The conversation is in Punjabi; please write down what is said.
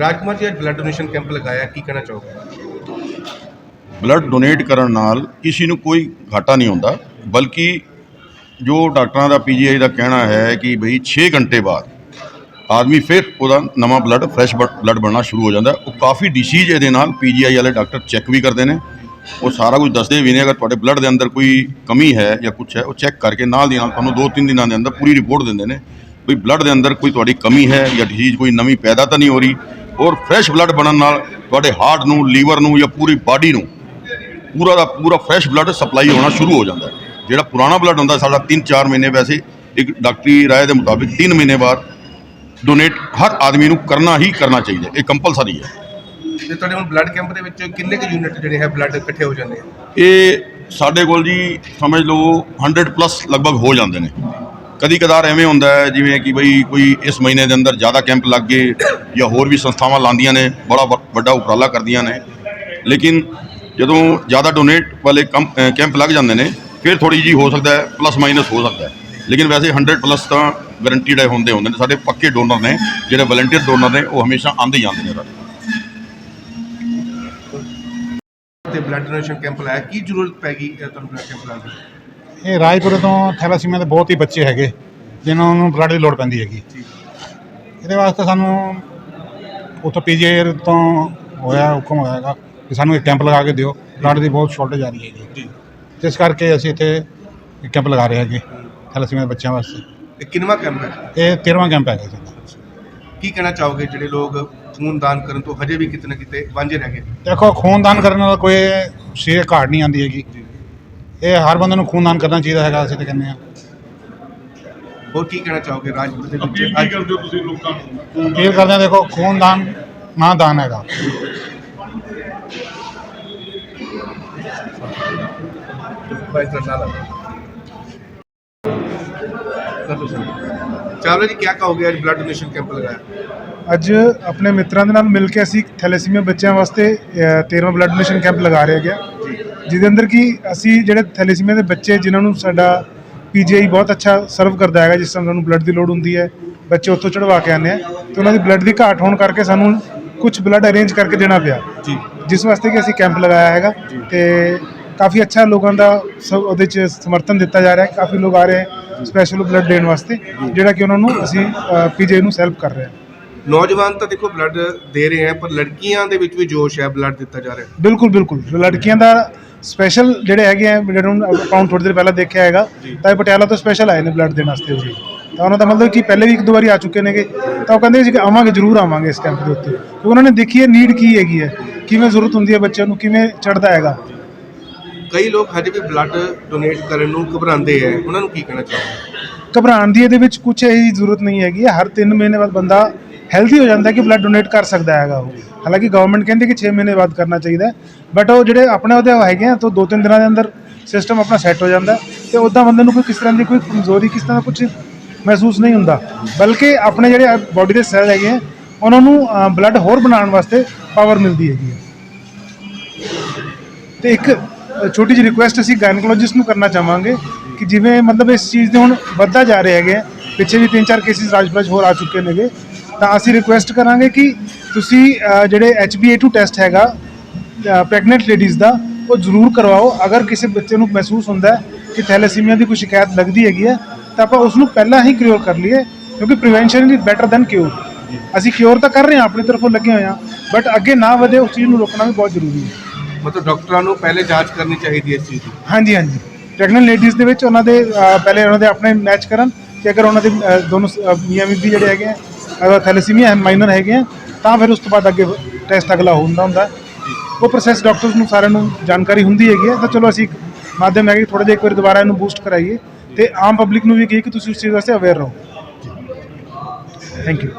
ਰਾਜਕੁਮਾਰ ਜੀ, ਅੱਜ ਬਲੱਡ ਡੋਨੇਸ਼ਨ ਕੈਂਪ ਲਗਾਇਆ, ਕੀ ਕਹਿਣਾ ਚਾਹੋਗੇ? ਬਲੱਡ ਡੋਨੇਟ ਕਰਨ ਨਾਲ ਕਿਸੇ ਨੂੰ ਕੋਈ ਘਾਟਾ ਨਹੀਂ ਹੁੰਦਾ, ਬਲਕਿ ਜੋ ਡਾਕਟਰਾਂ ਦਾ ਪੀਜੀਆਈ ਦਾ ਕਹਿਣਾ ਹੈ ਕਿ ਬਈ 6 ਘੰਟੇ ਬਾਅਦ ਆਦਮੀ ਫਿਰ ਉਹਦਾ ਨਵਾਂ ਬਲੱਡ ਫਰੈਸ਼ ਬਲੱਡ ਬਣਨਾ ਸ਼ੁਰੂ ਹੋ ਜਾਂਦਾ। ਉਹ ਕਾਫੀ ਡਿਸੀਜ਼ ਇਹਦੇ ਨਾਲ ਪੀਜੀਆਈ ਵਾਲੇ ਡਾਕਟਰ ਚੈੱਕ ਵੀ ਕਰਦੇ ਨੇ। ਉਹ ਸਾਰਾ ਕੁਝ ਦੱਸਦੇ ਵੀ ਨੇ, ਅਗਰ ਤੁਹਾਡੇ ਬਲੱਡ ਦੇ ਅੰਦਰ ਕੋਈ ਕਮੀ ਹੈ ਜਾਂ ਕੁਝ ਹੈ, ਉਹ ਚੈੱਕ ਕਰਕੇ ਨਾਲ ਦੀ ਨਾਲ ਤੁਹਾਨੂੰ 2-3 ਦਿਨਾਂ ਦੇ ਅੰਦਰ ਪੂਰੀ ਰਿਪੋਰਟ ਦਿੰਦੇ ਨੇ। ਵੀ ਬਲੱਡ ਦੇ ਅੰਦਰ ਕੋਈ ਤੁਹਾਡੀ ਕਮੀ ਹੈ ਜਾਂ ਡਿਸੀਜ਼ ਕੋਈ ਨਵੀਂ ਪੈਦਾ ਤਾਂ ਨਹੀਂ ਹੋ ਰਹੀ ਔਰ ਫਰੈਸ਼ ਬਲੱਡ ਬਣਨ ਨਾਲ ਤੁਹਾਡੇ ਹਾਰਟ ਨੂੰ ਲੀਵਰ ਨੂੰ ਜਾਂ ਪੂਰੀ ਬਾਡੀ ਨੂੰ ਪੂਰਾ ਦਾ ਪੂਰਾ ਫਰੈਸ਼ ਬਲੱਡ ਸਪਲਾਈ ਹੋਣਾ ਸ਼ੁਰੂ ਹੋ ਜਾਂਦਾ ਹੈ। ਜਿਹੜਾ ਪੁਰਾਣਾ ਬਲੱਡ ਹੁੰਦਾ ਸਾਡਾ 3-4 ਮਹੀਨੇ ਵੈਸੇ ਇੱਕ ਡਾਕਟਰੀ ਰਾਏ ਦੇ ਮੁਤਾਬਿਕ 3 ਮਹੀਨੇ ਬਾਅਦ ਡੋਨੇਟ ਹਰ ਆਦਮੀ ਨੂੰ ਕਰਨਾ ਹੀ ਕਰਨਾ ਚਾਹੀਦਾ ਇਹ ਕੰਪਲਸਰੀ ਹੈ। ਤੇ ਤੁਹਾਡੇ ਹੁਣ ਬਲੱਡ ਕੈਂਪ ਦੇ ਵਿੱਚ ਕਿੰਨੇ ਕੁ ਯੂਨਿਟ ਜਿਹੜੇ ਹੈ ਬਲੱਡ ਇਕੱਠੇ ਹੋ ਜਾਂਦੇ ਆ? ਇਹ ਸਾਡੇ ਕੋਲ ਜੀ ਸਮਝ ਲਓ 100 ਪਲੱਸ ਲਗਭਗ ਹੋ ਜਾਂਦੇ ਨੇ। ਕਦੀ ਕਦਾਰ ਐਵੇਂ ਹੁੰਦਾ ਹੈ, ਜਿਵੇਂ ਕਿ ਬਈ ਕੋਈ ਇਸ ਮਹੀਨੇ ਦੇ ਅੰਦਰ ਜ਼ਿਆਦਾ ਕੈਂਪ ਲੱਗ ਗਏ ਜਾਂ ਹੋਰ ਵੀ ਸੰਸਥਾਵਾਂ ਲਾਉਂਦੀਆਂ ਨੇ, ਬੜਾ ਵ- ਵੱਡਾ ਉਪਰਾਲਾ ਕਰਦੀਆਂ ਨੇ। ਲੇਕਿਨ ਜਦੋਂ ਜ਼ਿਆਦਾ ਡੋਨੇਟ ਵਾਲੇ ਕੰਮ- ਕੈਂਪ ਲੱਗ ਜਾਂਦੇ ਨੇ, ਫਿਰ ਥੋੜੀ ਜੀ ਹੋ ਸਕਦਾ ਹੈ ਪਲੱਸ ਮਾਈਨਸ ਹੋ ਸਕਦਾ ਹੈ। ਲੇਕਿਨ ਵੈਸੇ 100 ਪਲੱਸ ਤਾਂ ਗਰੰਟੀਡ ਹੈ ਹੁੰਦੇ ਹੁੰਦੇ ਨੇ, ਸਾਡੇ ਪੱਕੇ ਡੋਨਰ ਨੇ, ਜਿਹੜੇ ਵਲੰਟੀਅਰ ਡੋਨਰ ਨੇ, ਉਹ ਹਮੇਸ਼ਾ ਆਉਂਦੇ ਜਾਂਦੇ ਨੇ ਸਾਡੇ। ਤੇ ਬਲੱਡ ਡੋਨੇਸ਼ਨ ਕੈਂਪ ਲਾਇਆ ਕੀ ਜ਼ਰੂਰਤ ਪੈ ਗਈ ਤੁਹਾਨੂੰ ਬਲੱਡ ਕੈਂਪ ਲਾਉਣ ਦੀ? ਇਹ ਰਾਜਪੁਰੇ ਤੋਂ ਥੈਲਾਸੀਮੀਆ ਦੇ ਬਹੁਤ ਹੀ ਬੱਚੇ ਹੈਗੇ ਜਿਨ੍ਹਾਂ ਨੂੰ ਬਲੱਡ ਦੀ ਲੋੜ ਪੈਂਦੀ ਹੈਗੀ। ਇਹਦੇ ਵਾਸਤੇ ਸਾਨੂੰ ਉੱਥੋਂ ਪੀਜੀਆਈ ਤੋਂ ਹੋਇਆ ਹੁਕਮ ਹੋਇਆਗਾ ਕਿ ਸਾਨੂੰ ਇੱਕ ਕੈਂਪ ਲਗਾ ਕੇ ਦਿਓ। ਬਲੱਡ ਦੀ ਬਹੁਤ ਸ਼ਾਰਟੇਜ ਆ ਰਹੀ ਹੈਗੀ ਜੀ। ਜਿਸ ਕਰਕੇ ਅਸੀਂ ਇੱਥੇ ਇੱਕ ਕੈਂਪ ਲਗਾ ਰਹੇ ਹੈਗੇ ਥੈਲਾਸੀਮੀਆ ਦੇ ਬੱਚਿਆਂ ਵਾਸਤੇ। ਇਹ ਕਿੰਨਵਾਂ ਕੈਂਪ ਹੈ? ਇਹ 13ਵਾਂ ਕੈਂਪ ਹੈਗਾ ਸਾਡਾ ਕੀ ਕਹਿਣਾ ਚਾਹੋਗੇ ਜਿਹੜੇ ਲੋਕ ਖੂਨ ਦਾਨ ਕਰਨ ਤੋਂ ਹਜੇ ਵੀ ਕਿਤੇ ਨਾ ਕਿਤੇ ਵਾਂਝੇ ਰਹਿ ਗਏ? ਦੇਖੋ ਖੂਨਦਾਨ ਕਰਨ ਨਾਲ ਕੋਈ ਸਰੀਰ ਘਾਟ ਨਹੀਂ ਆਉਂਦੀ ਹੈਗੀ। ਇਹ ਹਰ ਬੰਦੇ ਨੂੰ ਖੂਨਦਾਨ ਕਰਨਾ ਚਾਹੀਦਾ ਹੈਗਾ ਅਸੀਂ ਤਾਂ ਕਹਿੰਦੇ ਆ ਹੋਰ ਕੀ ਕਹਿਣਾ ਚਾਹੋਗੇ ਰਾਜਪੁਰ ਦੇ ਵਿੱਚ? ਅੱਜ ਕਰਦੇ ਤੁਸੀਂ ਲੋਕਾਂ ਨੂੰ? ਅਪੀਲ ਕਰਦੇ ਹਾਂ ਦੇਖੋ ਖੂਨਦਾਨ ਮਾਂ ਦਾਨ ਹੈਗਾ। ਭਾਈ ਜੀ ਕੀ ਕਹੋਗੇ? ਅੱਜ ਬਲੱਡ ਡੋਨੇਸ਼ਨ ਕੈਂਪ ਲਗਾਇਆ। ਅੱਜ ਆਪਣੇ ਮਿੱਤਰਾਂ ਦੇ ਨਾਲ ਮਿਲ ਕੇ ਅਸੀਂ ਥੈਲੇਸੀਮੀਆ ਬੱਚਿਆਂ ਵਾਸਤੇ 13ਵਾਂ ਬਲੱਡ ਡੋਨੇਸ਼ਨ ਕੈਂਪ ਲਗਾ ਰਹੇ ਹੈਗੇ ਜਿਹਦੇ ਅੰਦਰ ਕਿ ਅਸੀਂ ਜਿਹੜੇ ਥੈਲੇਸੀਮੀਆ ਦੇ ਬੱਚੇ ਜਿਨ੍ਹਾਂ ਨੂੰ ਸਾਡਾ ਪੀਜੀਆਈ ਬਹੁਤ ਅੱਛਾ ਸਰਵ ਕਰਦਾ ਹੈਗਾ ਜਿਸ ਤਰ੍ਹਾਂ ਸਾਨੂੰ ਬਲੱਡ ਦੀ ਲੋੜ ਹੁੰਦੀ ਹੈ ਬੱਚੇ ਉੱਥੋਂ ਚੜਵਾ ਕੇ ਆਉਂਦੇ ਆ ਤੇ ਉਹਨਾਂ ਦੀ ਬਲੱਡ ਦੀ ਘਾਟ ਹੋਣ ਕਰਕੇ ਸਾਨੂੰ ਕੁਝ ਬਲੱਡ ਅਰੇਂਜ ਕਰਕੇ ਦੇਣਾ ਪਿਆ। ਜੀ। ਜਿਸ ਵਾਸਤੇ ਕਿ ਅਸੀਂ ਕੈਂਪ ਲਗਾਇਆ ਹੈਗਾ ਤੇ ਕਾਫੀ ਅੱਛਾ ਲੋਕਾਂ ਦਾ ਸ- ਉਹਦੇ ਚ ਸਮਰਥਨ ਦਿੱਤਾ ਜਾ ਰਿਹਾ ਹੈ ਕਾਫੀ ਲੋਕ ਆ ਰਹੇ ਹੈ ਸਪੈਸ਼ਲ ਬਲੱਡ ਦੇਣ ਵਾਸਤੇ ਜਿਹੜਾ ਕਿ ਉਹਨਾਂ ਨੂੰ ਅਸੀਂ ਪੀਜੀਆਈ ਨੂੰ ਹੈਲਪ ਕਰ ਰਹੇ ਹਾਂ। ਨੌਜਵਾਨ ਤਾਂ ਦੇਖੋ ਬਲੱਡ ਦੇ ਰਹੇ ਹੈ ਪਰ ਲੜਕੀਆਂ ਦੇ ਵਿੱਚ ਵੀ ਜੋਸ਼ ਹੈ ਬਲੱਡ ਦਿੱਤਾ ਜਾ ਰਿਹਾ ਬਿਲਕੁਲ ਬਿਲਕੁਲ। ਲੜਕੀਆਂ ਦਾ ਸਪੈਸ਼ਲ ਜਿਹੜੇ ਹੈਗੇ ਆ ਜਿਹੜੇ ਨੂੰ ਅਕਾਊਂਟ ਥੋੜੀ ਦੇਰ ਪਹਿਲਾਂ ਦੇਖਿਆ ਹੈਗਾ ਤਾਂ ਇਹ ਪਟਿਆਲਾ ਤੋਂ ਸਪੈਸ਼ਲ ਆਏ ਨੇ ਬਲੱਡ ਦੇਣ ਵਾਸਤੇ ਉਹ ਵੀ ਤਾਂ ਉਹਨਾਂ ਦਾ ਮਤਲਬ ਕਿ ਪਹਿਲੇ ਵੀ ਇੱਕ ਦੋ ਵਾਰੀ ਆ ਚੁੱਕੇ ਨੇਗੇ। ਤਾਂ ਉਹ ਕਹਿੰਦੇ ਸੀ ਕਿ ਆਵਾਂਗੇ ਜ਼ਰੂਰ ਆਵਾਂਗੇ ਇਸ ਕੈਂਪ ਦੇ ਉੱਤੇ। ਕਿਉਂਕਿ ਉਹਨਾਂ ਨੇ ਦੇਖੀ ਹੈ ਨੀਡ ਕੀ ਹੈਗੀ ਹੈ ਕਿਵੇਂ ਜ਼ਰੂਰਤ ਹੁੰਦੀ ਹੈ ਬੱਚਿਆਂ ਨੂੰ ਕਿਵੇਂ ਚੜਦਾ ਹੈਗਾ। ਕਈ ਲੋਕ ਹਜੇ ਵੀ ਬਲੱਡ ਡੋਨੇਟ ਕਰਨ ਨੂੰ ਘਬਰਾਉਂਦੇ ਹੈ ਉਹਨਾਂ ਨੂੰ ਕੀ ਕਹਿਣਾ ਚਾਹੋਗੇ? ਘਬਰਾਉਣ ਦੀ ਇਹਦੇ ਵਿੱਚ ਕੁਝ ਇਹੀ ਜ਼ਰੂਰਤ ਨਹੀਂ ਹੈਗੀ। ਹਰ 3 ਮਹੀਨੇ ਬਾਅਦ ਬੰਦਾ ਹੈਲਥੀ ਹੋ ਜਾਂਦਾ ਕਿ ਬਲੱਡ ਡੋਨੇਟ ਕਰ ਸਕਦਾ ਹੈਗਾ ਉਹ। ਹਾਲਾਂਕਿ ਗਵਰਨਮੈਂਟ ਕਹਿੰਦੀ ਕਿ 6 ਮਹੀਨੇ ਬਾਅਦ ਕਰਨਾ ਚਾਹੀਦਾ ਬਟ ਉਹ ਜਿਹੜੇ ਆਪਣੇ ਉਹਦੇ ਹੈਗੇ ਆ ਤਾਂ 2-3 ਦਿਨਾਂ ਦੇ ਅੰਦਰ ਸਿਸਟਮ ਆਪਣਾ ਸੈੱਟ ਹੋ ਜਾਂਦਾ ਹੈ। ਤੇ ਉਦਾਂ ਬੰਦੇ ਨੂੰ ਕੋਈ ਕਿਸ ਤਰ੍ਹਾਂ ਦੀ ਕੋਈ ਕਮਜ਼ੋਰੀ ਕਿਸ ਤਰ੍ਹਾਂ ਦਾ ਕੁਝ ਮਹਿਸੂਸ ਨਹੀਂ ਹੁੰਦਾ। ਬਲਕਿ ਆਪਣੇ ਜਿਹੜੇ ਬਾਡੀ ਦੇ ਸੈੱਲ ਹੈਗੇ ਆ ਉਹਨਾਂ ਨੂੰ ਬਲੱਡ ਹੋਰ ਬਣਾਉਣ ਵਾਸਤੇ ਪਾਵਰ ਮਿਲਦੀ ਹੈਗੀ ਹੈ ਤੇ ਇੱਕ ਛੋਟੀ ਜਿਹੀ ਰਿਕੁਐਸਟ ਅਸੀਂ ਗਾਇਨਕੋਲੋਜਿਸਟ ਨੂੰ ਕਰਨਾ ਚਾਹਾਂਗੇ ਕਿ ਜਿਵੇਂ ਮਤਲਬ ਇਸ ਚੀਜ਼ ਦੇ ਹੁਣ ਵੱਧਦਾ ਜਾ ਰਹੇ ਹੈਗੇ ਆ, ਪਿੱਛੇ ਵੀ ਤਿੰਨ ਚਾਰ ਕੇਸਿਸ ਰਾਜਪੁਰਾ ਹੋਰ ਆ ਚੁੱਕੇ ਨੇਗੇ। ਤਾਂ ਅਸੀਂ ਰਿਕੁਐਸਟ ਕਰਾਂਗੇ ਕਿ ਤੁਸੀਂ ਜਿਹੜੇ HbA2 ਟੈਸਟ ਹੈਗਾ ਪ੍ਰੈਗਨੈਂਟ ਲੇਡੀਜ਼ ਦਾ ਉਹ ਜ਼ਰੂਰ ਕਰਵਾਓ। ਅਗਰ ਕਿਸੇ ਬੱਚੇ ਨੂੰ ਮਹਿਸੂਸ ਹੁੰਦਾ ਹੈ ਕਿ ਥੈਲੇਸੀਮੀਆ ਦੀ ਕੋਈ ਸ਼ਿਕਾਇਤ ਲੱਗਦੀ ਹੈਗੀ ਹੈ ਤਾਂ ਆਪਾਂ ਉਸ ਨੂੰ ਪਹਿਲਾਂ ਹੀ ਕਿਉਰ ਕਰ ਲਈਏ ਕਿਉਂਕਿ prevention is better than cure ਅਸੀਂ ਕਿਉਰ ਤਾਂ ਕਰ ਰਹੇ ਹਾਂ ਆਪਣੀ ਤਰਫੋਂ ਲੱਗੇ ਹੋਏ ਹਾਂ ਬਟ ਅੱਗੇ ਨਾ ਵਧੇ ਉਸ ਚੀਜ਼ ਨੂੰ ਰੋਕਣਾ ਵੀ ਬਹੁਤ ਜ਼ਰੂਰੀ ਹੈ। ਮਤਲਬ ਡਾਕਟਰਾਂ ਨੂੰ ਪਹਿਲੇ ਜਾਂਚ ਕਰਨੀ ਚਾਹੀਦੀ ਹੈ ਇਸ ਚੀਜ਼ ਦੀ। ਹਾਂਜੀ ਹਾਂਜੀ। ਪ੍ਰੈਗਨੈਂਟ ਲੇਡੀਜ਼ ਦੇ ਵਿੱਚ ਉਹਨਾਂ ਦੇ ਪਹਿਲੇ ਉਹਨਾਂ ਦੇ ਆਪਣੇ ਮੈਚ ਕਰਨ ਕਿ ਅਗਰ ਉਹਨਾਂ ਦੇ ਦੋਨੋਂ ਮੀਆਂ ਬੀਬੀ ਜਿਹੜੇ ਹੈਗੇ ਆ ਅਗਰ ਥੈਲੇਸੀਮੀਆ ਮਾਈਨਰ ਹੈਗੇ ਆ, ਤਾਂ ਫਿਰ ਉਸ ਤੋਂ ਬਾਅਦ ਅੱਗੇ ਟੈਸਟ ਅਗਲਾ ਹੁੰਦਾ ਹੁੰਦਾ। ਉਹ ਪ੍ਰੋਸੈਸ ਡਾਕਟਰਸ ਨੂੰ ਸਾਰਿਆਂ ਨੂੰ ਜਾਣਕਾਰੀ ਹੁੰਦੀ ਹੈਗੀ ਹੈ ਤਾਂ ਚਲੋ ਅਸੀਂ ਇੱਕ ਮਾਧਿਅਮ ਹੈ ਕਿ ਥੋੜਾ ਜਿਹਾ ਇੱਕ ਵਾਰੀ ਦੁਬਾਰਾ ਇਹਨੂੰ ਬੂਸਟ ਕਰਾਈਏ। ਤੇ ਆਮ ਪਬਲਿਕ ਨੂੰ ਵੀ ਕਹੀਏ ਕਿ ਤੁਸੀਂ ਉਸ ਚੀਜ਼ ਵਾਸਤੇ ਅਵੇਅਰ ਰਹੋ। Thank you